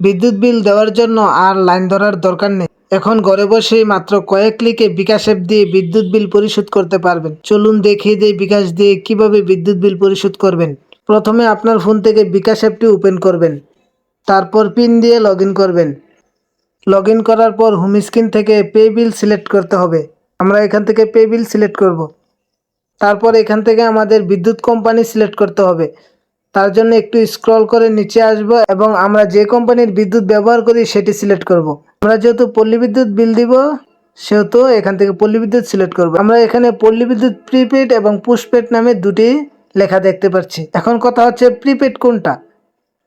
বিদ্যুৎ বিল দেওয়ার জন্য আর লাইন ধরার দরকার নেই। এখন ঘরে বসেই মাত্র কয়েক ক্লিকে বিকাশ অ্যাপ দিয়ে বিদ্যুৎ বিল পরিশোধ করতে পারবেন। চলুন দেখিয়ে দিই বিকাশ দিয়ে কীভাবে বিদ্যুৎ বিল পরিশোধ করবেন। প্রথমে আপনার ফোন থেকে বিকাশ অ্যাপটি ওপেন করবেন। তারপর পিন দিয়ে লগ করবেন। লগ করার পর হোম স্ক্রিন থেকে পে বিল সিলেক্ট করতে হবে। আমরা এখান থেকে পে বিল সিলেক্ট করব। তারপর এখান থেকে আমাদের বিদ্যুৎ কোম্পানি সিলেক্ট করতে হবে। তার জন্য একটু স্ক্রল করে নিচে আসব এবং আমরা যে কোম্পানির বিদ্যুৎ ব্যবহার করি সেটি সিলেক্ট করব। আমরা যেহেতু পল্লী বিদ্যুৎ বিল দিব, সেহেতু এখান থেকে পল্লী বিদ্যুৎ সিলেক্ট করব। আমরা এখানে পল্লী বিদ্যুৎ প্রিপেড এবং পুশপেড নামে দুটি লেখা দেখতে পাচ্ছি। এখন কথা হচ্ছে প্রিপেড কোনটা?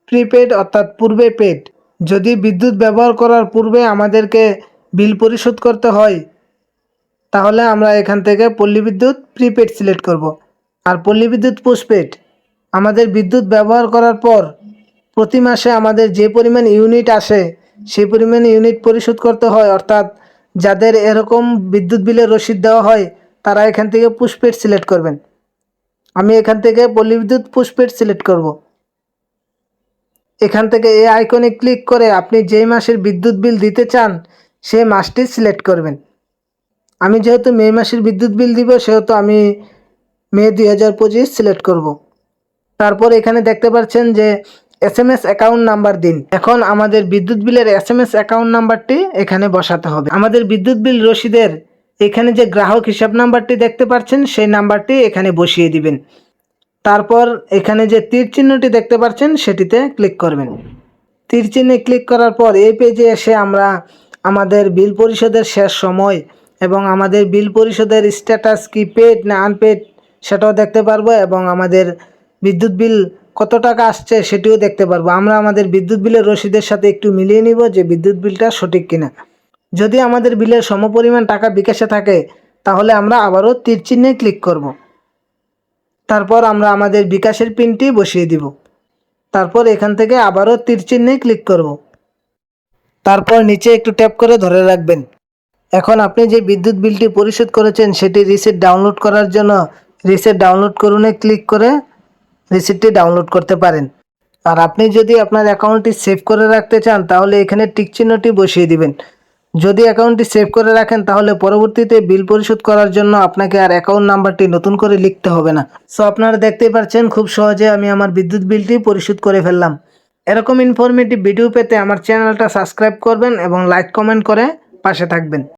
প্রিপেড অর্থাৎ পূর্বে পেড যদি বিদ্যুৎ ব্যবহার করার পূর্বে আমাদেরকে বিল পরিশোধ করতে হয়, তাহলে আমরা এখান থেকে পল্লী বিদ্যুৎ প্রিপেড সিলেক্ট করব। আর পল্লী বিদ্যুৎ পোস্টপেড আমাদের বিদ্যুৎ ব্যবহার করার পর প্রতি মাসে আমাদের যে পরিমাণ ইউনিট আসে, সেই পরিমাণ ইউনিট পরিশোধ করতে হয়। অর্থাৎ যাদের এরকম বিদ্যুৎ বিলের রসিদ দেওয়া হয়, তারা এখান থেকে পুষ্পেড সিলেক্ট করবেন। আমি এখান থেকে পল্লী বিদ্যুৎ পুষ্পেড সিলেক্ট করব। এখান থেকে এই আইকনে ক্লিক করে আপনি যেই মাসের বিদ্যুৎ বিল দিতে চান, সেই মাসটি সিলেক্ট করবেন। আমি যেহেতু মে মাসের বিদ্যুৎ বিল দিব, সেহেতু আমি মে দুই হাজার পঁচিশ সিলেক্ট করব। তারপর এখানে দেখতে পাচ্ছেন যে S M S account number দিন। এখন আমাদের বিদ্যুৎ বিলের এস এম এস অ্যাকাউন্ট নাম্বারটি এখানে বসাতে হবে। আমাদের বিদ্যুৎ বিল রসিদের এখানে যে গ্রাহক হিসাব নাম্বারটি দেখতে পাচ্ছেন, সেই নাম্বারটি এখানে বসিয়ে দিবেন। তারপর এখানে যে তীর চিহ্নটি দেখতে পাচ্ছেন, সেটিতে ক্লিক করবেন। তীর চিহ্নে ক্লিক করার পর এই পেজে এসে আমরা আমাদের বিল পরিশোধের শেষ সময় এবং আমাদের বিল পরিশোধের স্ট্যাটাস কি পেড না আনপেড সেটাও দেখতে পারব এবং আমাদের বিদ্যুৎ বিল কত টাকা আসছে সেটিও দেখতে পারব। আমরা আমাদের বিদ্যুৎ বিলের রসিদের সাথে একটু মিলিয়ে নিব যে বিদ্যুৎ বিলটা সঠিক কিনা। যদি আমাদের বিলের সমপরিমাণ টাকা বিকাশে থাকে, তাহলে আমরা আবারও তীর চিহ্নে ক্লিক করব। তারপর আমরা আমাদের বিকাশের পিনটি বসিয়ে দিব। তারপর এখান থেকে আবারও তীর চিহ্নে ক্লিক করব। তারপর নিচে একটু ট্যাপ করে ধরে রাখবেন। এখন আপনি যে বিদ্যুৎ বিলটি পরিশোধ করেছেন, সেটি রিসেট ডাউনলোড করার জন্য রিসেট ডাউনলোড করুনে ক্লিক করে রিসিটটি ডাউনলোড করতে পারেন। আর আপনি যদি আপনার অ্যাকাউন্টটি সেভ করে রাখতে চান, তাহলে এখানে টিক চিহ্নটি বসিয়ে দিবেন। যদি অ্যাকাউন্টটি সেভ করে রাখেন, তাহলে পরবর্তীতে বিল পরিশোধ করার জন্য আপনাকে আর অ্যাকাউন্ট নাম্বারটি নতুন করে লিখতে হবে না। সো আপনারা দেখতেই পাচ্ছেন, খুব সহজে আমি আমার বিদ্যুৎ বিলটি পরিশোধ করে ফেললাম। এরকম ইনফরমেটিভ ভিডিও পেতে আমার চ্যানেলটা সাবস্ক্রাইব করবেন এবং লাইক কমেন্ট করে পাশে থাকবেন।